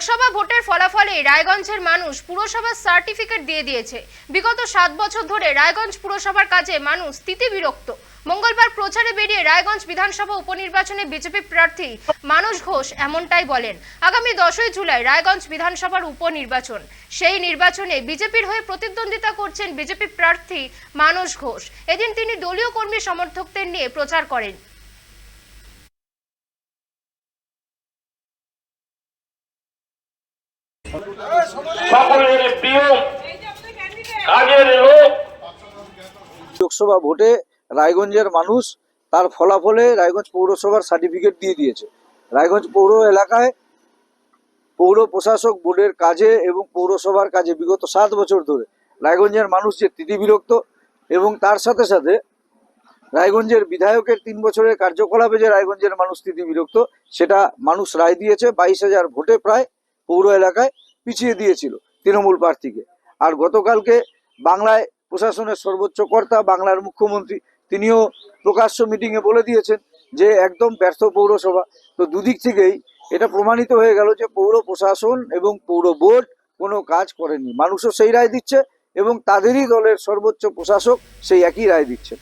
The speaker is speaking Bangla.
লোকসভা ভোটের ফলাফলে রায়গঞ্জের মানুষ পুরসভার সার্টিফিকেট দিয়ে দিয়েছে। বিগত সাত বছর ধরে রায়গঞ্জ পুরসভার কাজে মানুষ স্থিতি বিরক্ত। মঙ্গলবার প্রচারে বেরিয়ে রায়গঞ্জ বিধানসভা উপনির্বাচনে বিজেপি প্রার্থী মানস ঘোষ এমনটাই বলেন, আগামী দশই জুলাই রায়গঞ্জ বিধানসভার উপনির্বাচন। সেই নির্বাচনে বিজেপির হয়ে প্রতিদ্বন্দ্বিতা করছেন বিজেপি প্রার্থী মানস ঘোষ। এদিন তিনি দলীয় কর্মী সমর্থকদের নিয়ে প্রচার করেন। লোকসভা ভোটে রায়গঞ্জের মানুষ তার ফলাফলে রায়গঞ্জ পৌরসভার সার্টিফিকেট দিয়ে দিয়েছে। রায়গঞ্জ পৌর এলাকায় পৌর প্রশাসক বোর্ডের কাজে এবং পৌরসভার কাজে বিগত সাত বছর ধরে রায়গঞ্জের মানুষ যে তিতিবিরক্ত এবং তার সাথে সাথে রায়গঞ্জের বিধায়কের তিন বছরের কার্যকলাপে যে রায়গঞ্জের মানুষ তিতিবিরক্ত সেটা মানুষ রায় দিয়েছে। বাইশ হাজার ভোটে প্রায় পৌর এলাকায় পিছিয়ে দিয়েছিল তৃণমূল প্রার্থীকে। আর গতকালকে বাংলায় প্রশাসনের সর্বোচ্চ কর্তা, বাংলার মুখ্যমন্ত্রী, তিনিও প্রকাশ্য মিটিংয়ে বলে দিয়েছেন যে একদম ব্যর্থ পৌরসভা। তো দুদিক থেকেই এটা প্রমাণিত হয়ে গেল যে পৌর প্রশাসন এবং পৌর বোর্ড কোনো কাজ করেনি। মানুষও সেই রায় দিচ্ছে এবং তাদেরই দলের সর্বোচ্চ প্রশাসক সেই একই রায় দিচ্ছে